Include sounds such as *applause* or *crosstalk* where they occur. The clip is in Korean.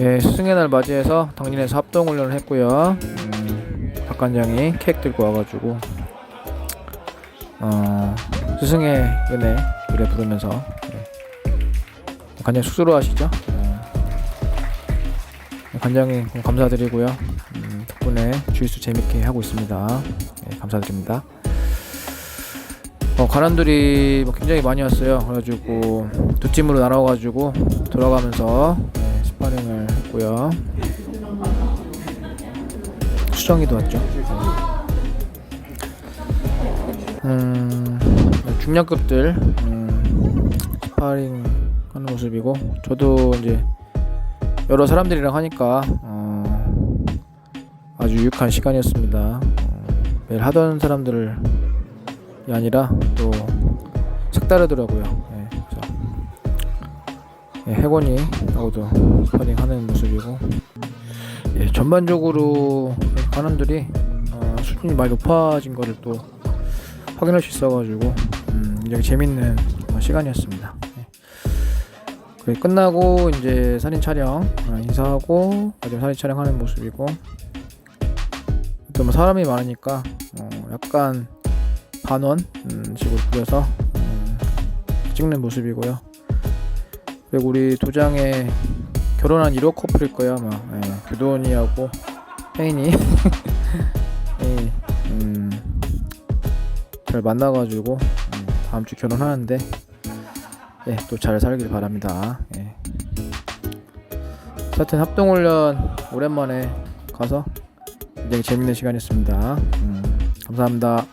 예, 스승의 날 맞이해서 당진에서 합동 훈련을 했고요. 음, 박관장이 케이크 들고 와가지고 어, 스승의 은혜 노래 부르면서 예. 관장 쑥스러워하시죠? 어, 관장님 감사드리고요. 음, 덕분에 주짓수 재밌게 하고 있습니다. 예, 감사드립니다. 어, 관람들이 뭐 굉장히 많이 왔어요. 그래가지고 두 팀으로 나눠가지고 돌아가면서 네, 스파링을 했고요. 수정이도 왔죠. 음, 중량급들 음, 스파링 하는 모습이고 저도 이제 여러 사람들이랑 하니까 어, 아주 유익한 시간이었습니다. 어, 매일 하던 사람들을 이 아니라 또 색다르더라고요. 예, 예, 해곤이하고도 스파링하는 모습이고 예, 전반적으로 관원들이 어, 수준이 많이 높아진 거를 또 확인할 수 있어가지고 음, 굉장히 재밌는 어, 시간이었습니다. 예. 끝나고 이제 사진 촬영 어, 인사하고 마지막 사진 촬영하는 모습이고 또 뭐 사람이 많으니까 어, 약간 반원 음, 식으로 그려서 음, 찍는 모습이고요. 그리고 우리 도장에 결혼한 1호 커플일 거야 아마 예, 규돈이하고 혜인이 혜인이 *laughs* 음, 잘 만나가지고 음, 다음 주 결혼하는데 예, 또 잘 살길 바랍니다. 예. 하여튼 합동훈련 오랜만에 가서 굉장히 재밌는 시간이었습니다. 음, 감사합니다.